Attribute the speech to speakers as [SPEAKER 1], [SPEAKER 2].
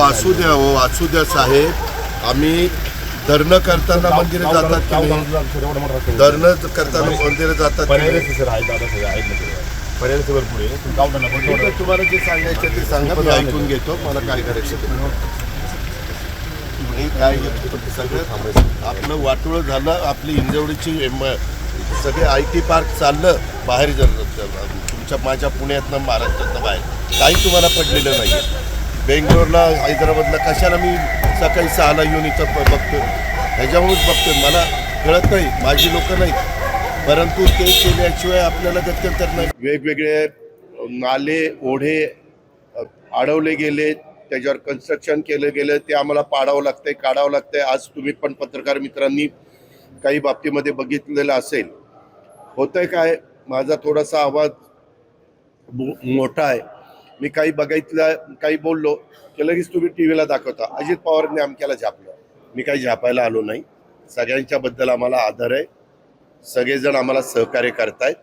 [SPEAKER 1] असू द्या हो असू द्या साहेब. आम्ही धरणं करताना मंदिरे जातात की नाही? धरणं करताना मंदिरे जातात की नाही? ठीक
[SPEAKER 2] थोडं
[SPEAKER 1] आहे, तुम्हाला जे सांगायचं ते सांगा मी ऐकून घेतो मला काय करायचं ते. काय सगळं आपलं वाटोळं झालं आपली इंजवडीची म- सगळे आय टी पार्क चाललं बाहेर जर तुमच्या माझ्या पुण्यातनं महाराष्ट्रातनं बाहेर. काही तुम्हाला पडलेलं नाही बेंगलोरला हैदराबादला कशाला मी सकाळी सहाला येऊन इथं बघतो ह्याच्यामुळेच बघतोय. मला कळत नाही माझी लोक नाही परंतु ते केल्याशिवाय आपल्याला गत्यंतर नाही. वेगवेगळे नाले ओढे अडवले गेले त्याच्यावर कन्स्ट्रक्शन केलं गेलं ते आम्हाला पाडावं लागतंय काढावं लागतंय. आज तुम्ही पण पत्रकार मित्रांनी काही बाबतीमध्ये बघितलेलं असेल. होतंय काय? माझा थोडासा आवाज मो- मोठा आहे. मी काही बघितलं काही बोललो की लगेच तुम्ही टी व्हीला दाखवता. अजित पवारने आमक्याला झापलं. मी काही झापायला आलो नाही. सगळ्यांच्याबद्दल आम्हाला आदर आहे. सगळेजण आम्हाला सहकार्य करतायत.